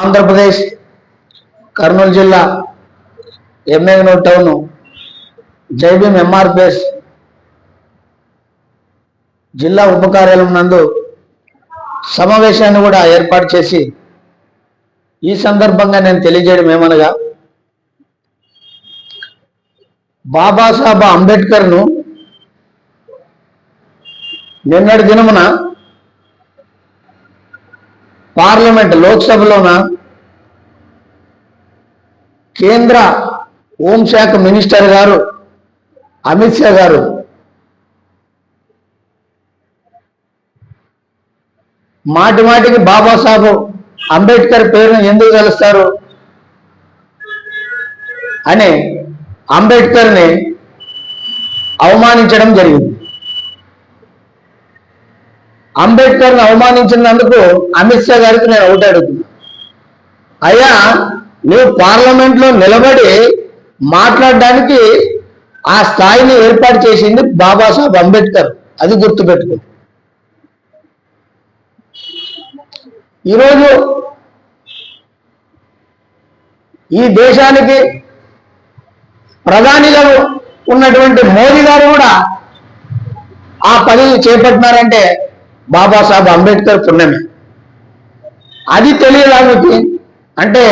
ఆంధ్రప్రదేశ్ కర్నూలు జిల్లా ఎమ్మెగనూరు టౌన్ జైబీం ఎంఆర్పిఎస్ జిల్లా ఉప కార్యాలయం నందు సమావేశాన్ని కూడా ఏర్పాటు చేసి ఈ సందర్భంగా నేను తెలియజేయడం ఏమనగా బాబాసాహెబ్ అంబేద్కర్ను నిన్నటి దినమున పార్లమెంట్ లోక్సభలోన? కేంద్ర హోంశాఖ మినిస్టర్ గారు అమిత్ షా గారు. మాటి మాటికి బాబాసాహెబ్ అంబేద్కర్ పేరును ఎందుకు కలుస్తారు అని అంబేద్కర్ని అవమానించడం జరిగింది. అంబేద్కర్ని అవమానించినందుకు అమిత్ షా గారికి నేను ఒకటి అడుగుతున్నా. అయ్యా నువ్వు పార్లమెంట్లో నిలబడి మాట్లాడడానికి ఆ స్థాయిని ఏర్పాటు చేసింది బాబాసాహెబ్ అంబేద్కర్. అది గుర్తుపెట్టుకో. ఈరోజు ఈ దేశానికి ప్రధానిగా ఉన్నటువంటి మోదీ గారు కూడా ఆ పదవి చేపట్టినారంటే బాబాసాహెబ్ అంబేద్కర్ పుణ్యమే. అది తెలియదా అంటే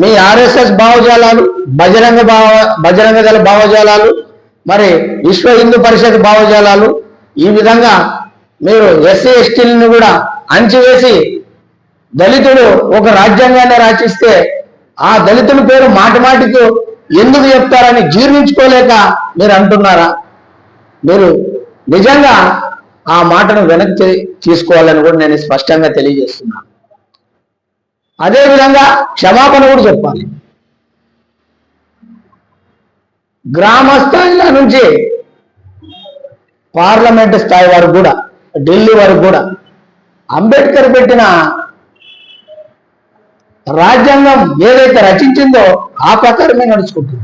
మీ ఆర్ఎస్ఎస్ భావజాలాలు బజరంగ భావ బజరంగ దళ భావజాలాలు మరి విశ్వ హిందూ పరిషత్ భావజాలాలు ఈ విధంగా మీరు ఎస్సీ ఎస్టీలను కూడా అంచివేసి దళితుడు ఒక రాజ్యాంగాన్ని రచిస్తే ఆ దళితుల పేరు మాట మాటికి ఎందుకు చెప్తారని జీర్ణించుకోలేక మీరు అంటున్నారా? మీరు నిజంగా ఆ మాటను వెనక్కి తీసుకోవాలని కూడా నేను స్పష్టంగా తెలియజేస్తున్నాను అదేవిధంగా క్షమాపణ కూడా చెప్పాలి. గ్రామ స్థాయిల నుంచి పార్లమెంట్ స్థాయి వరకు కూడా ఢిల్లీ వరకు కూడా అంబేద్కర్ పెట్టిన రాజ్యాంగం ఏదైతే రచించిందో ఆ ప్రకారమే నడుచుకుంటుంది.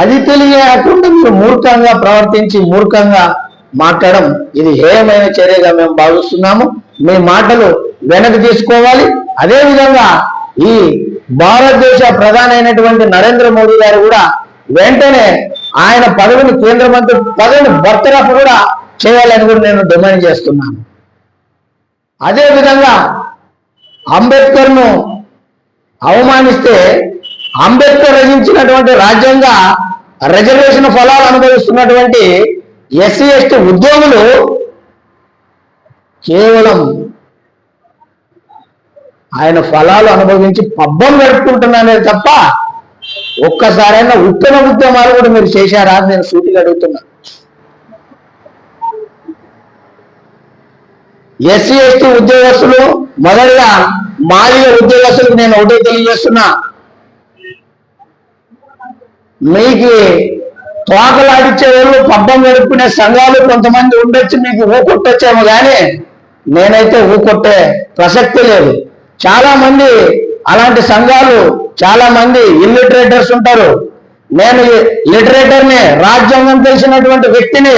అది తెలియకుండా మీరు మూర్ఖంగా ప్రవర్తించి మూర్ఖంగా మాట్లాడడం ఇది హేయమైన చర్యగా మేము భావిస్తున్నాము. మీ మాటలు వెనక్కి తీసుకోవాలి. అదేవిధంగా ఈ భారతదేశ ప్రధాని అయినటువంటి నరేంద్ర మోడీ గారు కూడా వెంటనే ఆయన పదవిని కేంద్ర మంత్రి పదవిని బర్తరఫ్ కూడా చేయాలని కూడా నేను డిమాండ్ చేస్తున్నాను. అదేవిధంగా అంబేద్కర్ను అవమానిస్తే అంబేద్కర్ రచించినటువంటి రాజ్యాంగ రిజర్వేషన్ ఫలాలు అనుభవిస్తున్నటువంటి ఎస్సీ ఎస్టీ ఉద్యోగులు కేవలం ఆయన ఫలాలు అనుభవించి పబ్బం గడుపుకుంటున్నానే తప్ప ఒక్కసారైనా ఉత్తమ ఉద్యమాలు కూడా మీరు చేశారా అని నేను సూటిగా అడుగుతున్నా. ఎస్సీ ఎస్టీ ఉద్యోగస్తులు మొదటిగా మాదిగ ఉద్యోగస్తులకు నేను ఒకటే తెలియజేస్తున్నా. మీకు తోకలాడిచ్చే వాళ్ళు పబ్బం గడుపుకునే సంఘాలు కొంతమంది ఉండొచ్చు మీకు ఊకొట్టొచ్చేమో కానీ నేనైతే ఊకొట్టే ప్రసక్తి లేదు. చాలా మంది అలాంటి సంఘాలు చాలా మంది ఇల్లిటరేటర్స్ ఉంటారు. నేను లిటరేటర్ని రాజ్యాంగం తెలిసినటువంటి వ్యక్తిని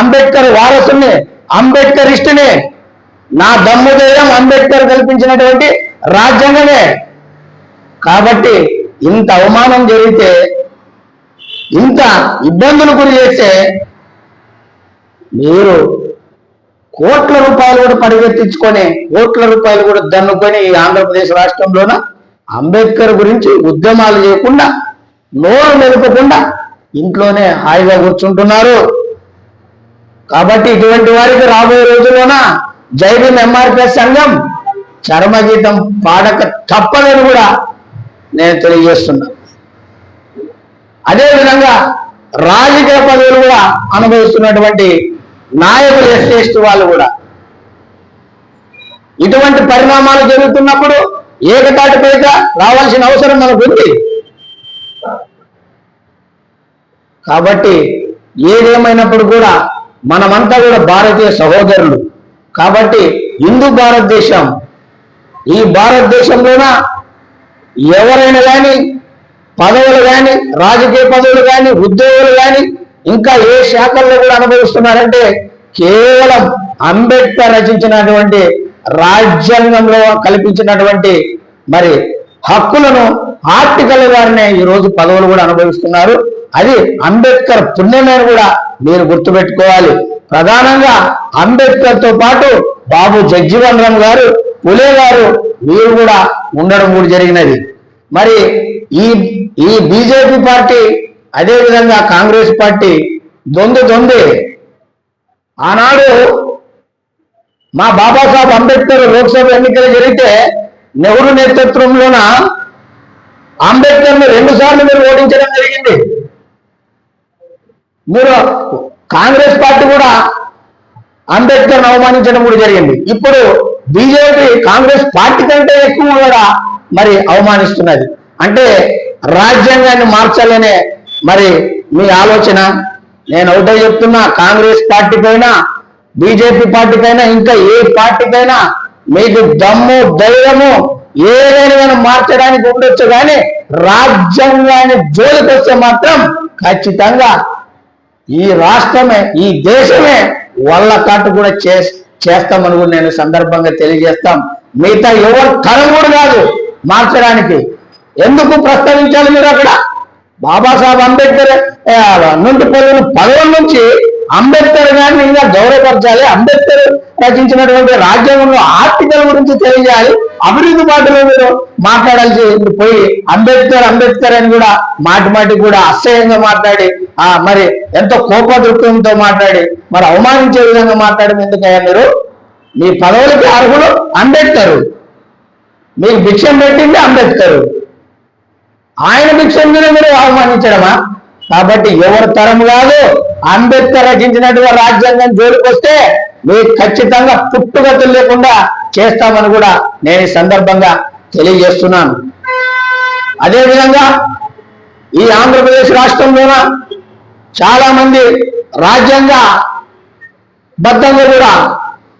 అంబేద్కర్ వారసుని ఇష్టని నా దమ్ము ధైర్యం అంబేద్కర్ కల్పించినటువంటి రాజ్యాంగమే. కాబట్టి ఇంత అవమానం జరిగితే ఇంత ఇబ్బందులు గురి చేస్తే మీరు కోట్ల రూపాయలు కూడా పరిగెత్తించుకొని కోట్ల రూపాయలు కూడా దన్నుకొని ఈ ఆంధ్రప్రదేశ్ రాష్ట్రంలోన అంబేద్కర్ గురించి ఉద్యమాలు చేయకుండా నోరు మెదపకుండా ఇంట్లోనే హాయిగా కూర్చుంటున్నారు. కాబట్టి ఇటువంటి వారికి రాబోయే రోజుల్లోన జైబీం ఎంఆర్పిఎస్ సంఘం చర్మగీతం పాడక తప్పదని కూడా నేను తెలియజేస్తున్నా. అదేవిధంగా రాజకీయ పదవులు కూడా అనుభవిస్తున్నటువంటి నాయకులు ఎస్టేస్ట్ వాళ్ళు కూడా. ఇటువంటి పరిణామాలు జరుగుతున్నప్పుడు ఏకతాటిపైగా రావాల్సిన అవసరం మనకు ఉంది. కాబట్టి ఏదేమైనప్పుడు కూడా మనమంతా కూడా భారతీయ సహోదరులు. కాబట్టి హిందూ భారతదేశం ఈ భారతదేశంలోన ఎవరైనా కానీ పదవులు కానీ రాజకీయ పదవులు కానీ ఉద్యోగులు కానీ ఇంకా ఏ శాఖల్లో కూడా అనుభవిస్తున్నారంటే కేవలం అంబేద్కర్ రచించినటువంటి రాజ్యాంగంలో కల్పించినటువంటి మరి హక్కులను ఆర్టికల్ గారినే ఈరోజు పదవులు కూడా అనుభవిస్తున్నారు. అది అంబేద్కర్ పుణ్యమైన కూడా మీరు గుర్తుపెట్టుకోవాలి. ప్రధానంగా అంబేద్కర్తో పాటు బాబు జగ్జీవన్ రామ్ గారు పులే గారు వీరు కూడా ఉండడం కూడా జరిగినది. మరి ఈ ఈ బీజేపీ పార్టీ అదే విధంగా కాంగ్రెస్ పార్టీ దొందు దొందే ఆనాడు మా బాబాసాహెబ్ అంబేద్కర్ లోక్సభ ఎన్నికలు జరిగితే నెహ్రూ నేతృత్వంలోన అంబేద్కర్ను రెండు సార్లు మీరు ఓడించడం జరిగింది. మీరు కాంగ్రెస్ పార్టీ కూడా అంబేద్కర్ అవమానించడం కూడా జరిగింది. ఇప్పుడు బీజేపీ కాంగ్రెస్ పార్టీ కంటే ఎక్కువ కూడా మరి అవమానిస్తున్నది. అంటే రాజ్యాంగాన్ని మార్చాలనే మరి మీ ఆలోచన? నేను ఒకటే చెప్తున్నా కాంగ్రెస్ పార్టీ పైన బీజేపీ పార్టీ పైన ఇంకా ఏ పార్టీ పైన మీకు దమ్ము ధైర్యము ఏదైనా మార్చడానికి ఉండొచ్చు కానీ రాజ్యాంగాన్ని జోలికి వస్తే మాత్రం ఖచ్చితంగా ఈ రాష్ట్రమే ఈ దేశమే వల్ల కాటు కూడా చేస్తామని కూడా నేను సందర్భంగా తెలియజేస్తాం. మిగతా ఎవరు తరం కూడా కాదు. మార్చడానికి. ఎందుకు ప్రస్తావించాలి మీరు అక్కడ? బాబాసాహెబ్ అంబేద్కర్ నుండి పొందిన పదవుల నుంచి అంబేద్కర్ గారిని ఇంకా గౌరవపరచాలి. అంబేద్కర్ రచించినటువంటి రాజ్యాంగంలో ఆర్టికల్ గురించి తెలియజేయాలి అభివృద్ధి బాటలో మీరు మాట్లాడాల్సి పోయి అంబేద్కర్ అంబేద్కర్ అని కూడా మాటి మాటి కూడా అసహ్యంగా మాట్లాడి ఆ మరి ఎంతో కోపదృక్తంతో మాట్లాడి మరి అవమానించే విధంగా మాట్లాడడం ఎందుకయ్యా మీరు? మీ పదవులకి అర్హులు అంబేద్కర్. మీకు భిక్షం పెట్టింది అంబేద్కర్. ఆయన భిక్షం మీద మీరు అవమానించడమా? కాబట్టి ఎవరి తరం కాదు అంబేద్కర్ రచించినట్టుగా రాజ్యాంగం జోలికి మీకు ఖచ్చితంగా పుట్టుగతులు లేకుండా చేస్తామని కూడా నేను ఈ సందర్భంగా తెలియజేస్తున్నాను. అదేవిధంగా ఈ ఆంధ్రప్రదేశ్ రాష్ట్రంలోన చాలా మంది రాజ్యాంగ బద్దంగా కూడా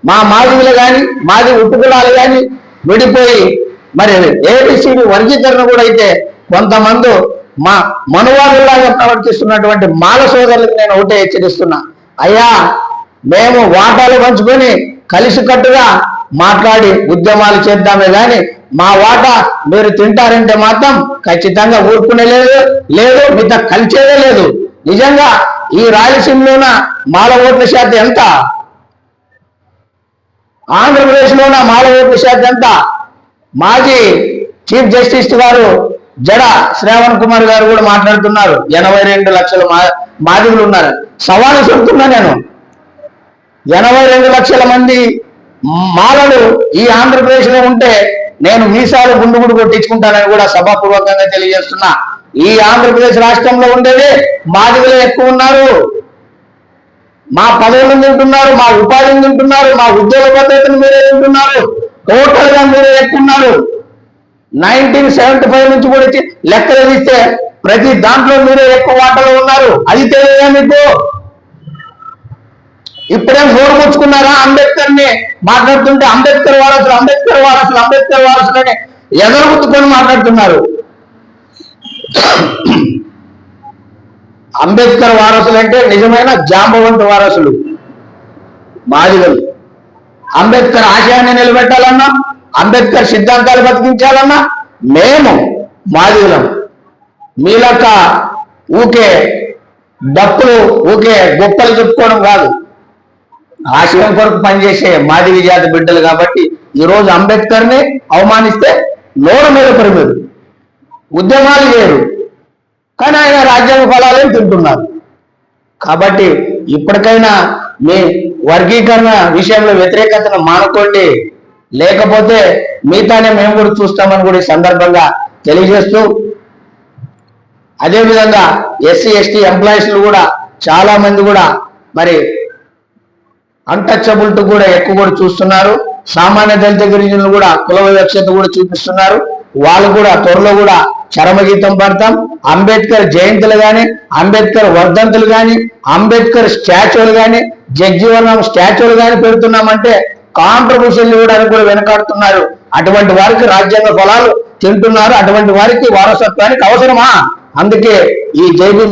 మా మాదిగులు కానీ మాది ఉట్టుకులాలు కానీ విడిపోయి మరి ఏబిసిడి వర్గీకరణ కూడా అయితే కొంతమంది మా మనువాదులాగా ప్రవర్తిస్తున్నటువంటి మాల సోదరులకు నేను ఒకటే హెచ్చరిస్తున్నా. అయ్యా మేము వాటాలు పంచుకొని కలిసికట్టుగా మాట్లాడి ఉద్యమాలు చేద్దామే కానీ మా వాటా మీరు తింటారంటే మాత్రం ఖచ్చితంగా ఊరుకునే లేదు లేదు మీతో కలిసేదే లేదు. నిజంగా ఈ రాయలసీమలోన మాల ఓట్ల శాతం ఎంత? ఆంధ్రప్రదేశ్లోన మాల ఓట్ల శాతం ఎంత? మాజీ చీఫ్ జస్టిస్ గారు జడ శ్రావణ్ కుమార్ గారు కూడా మాట్లాడుతున్నారు. ఎనభై రెండు లక్షల మా మాదిగులు ఉన్నారు. సవాలు చెబుతున్నా నేను. ఎనభై రెండు లక్షల మంది మాలలు ఈ ఆంధ్రప్రదేశ్లో ఉంటే నేను మీసాలు గుండు గుడు కొట్టించుకుంటానని కూడా సభాపూర్వకంగా తెలియజేస్తున్నా. ఈ ఆంధ్రప్రదేశ్ రాష్ట్రంలో ఉండేది మాదిగులే ఎక్కువ ఉన్నారు. మా పదవులను తింటున్నారు మా ఉపాధిని తింటున్నారు మా ఉద్యోగ పద్ధతిని మీరే తింటున్నారు. టోటల్గా మీరే ఎక్కువ ఉన్నారు నైన్టీన్ సెవెంటీ ఫైవ్ నుంచి కూడా వచ్చి లెక్కలు తీస్తే ప్రతి దాంట్లో మీరే ఎక్కువ వాటలో ఉన్నారు. అది తెలియదా మీకు? ఇప్పుడేం నోరు ముచ్చుకున్నారా అంబేద్కర్ని మాట్లాడుతుంటే అంబేద్కర్ వారసులు అంబేద్కర్ వారసులు అంబేద్కర్ వారసులు అని ఎగరగుత్తుకొని మాట్లాడుతున్నారు. అంబేద్కర్ వారసులు అంటే నిజమైన జాంబవంత వారసులు. మాదిగలు. అంబేద్కర్ ఆశయాన్ని నిలబెట్టాలన్నా అంబేద్కర్ సిద్ధాంతాలు బతికించాలన్నా మేము మాదిగులం. మీలక ఊకే డప్పులు ఊకే గొప్పలు చెప్పుకోవడం కాదు. ఆశయం కొరకు పనిచేసే మాదివి జాతి బిడ్డలు కాబట్టి ఈరోజు అంబేద్కర్ని అవమానిస్తే నోరు మీద పరిమిరు. ఉద్యమాలు చేయరు. కానీ ఆయన రాజ్యాంగ ఫలాలను తింటున్నారు. కాబట్టి ఇప్పటికైనా మీ వర్గీకరణ విషయంలో వ్యతిరేకతను మానుకోండి. లేకపోతే మిగతానే మేము కూడా చూస్తామని కూడా ఈ సందర్భంగా తెలియజేస్తూ అదేవిధంగా ఎస్సీ ఎస్టీ ఎంప్లాయీస్లు కూడా చాలా మంది కూడా మరి అన్టచబుల్ కూడా ఎక్కువ కూడా చూస్తున్నారు. సామాన్య దళిత గిరిజనులు కూడా కుల వివక్షత కూడా చూపిస్తున్నారు. వాళ్ళు కూడా త్వరలో కూడా చరమగీతం పడతాం. అంబేద్కర్ జయంతులు కానీ అంబేద్కర్ వర్ధంతులు కానీ అంబేద్కర్ స్టాచ్యూలు కానీ జగ్జీవనం స్టాచ్యూలు గాని పెడుతున్నామంటే కాంట్రిబ్యూషన్లు ఇవ్వడానికి కూడా వెనకాడుతున్నారు. అటువంటి వారికి రాజ్యాంగ ఫలాలు తింటున్నారు. అటువంటి వారికి వారసత్వానికి అవసరమా? అందుకే ఈ జైబీ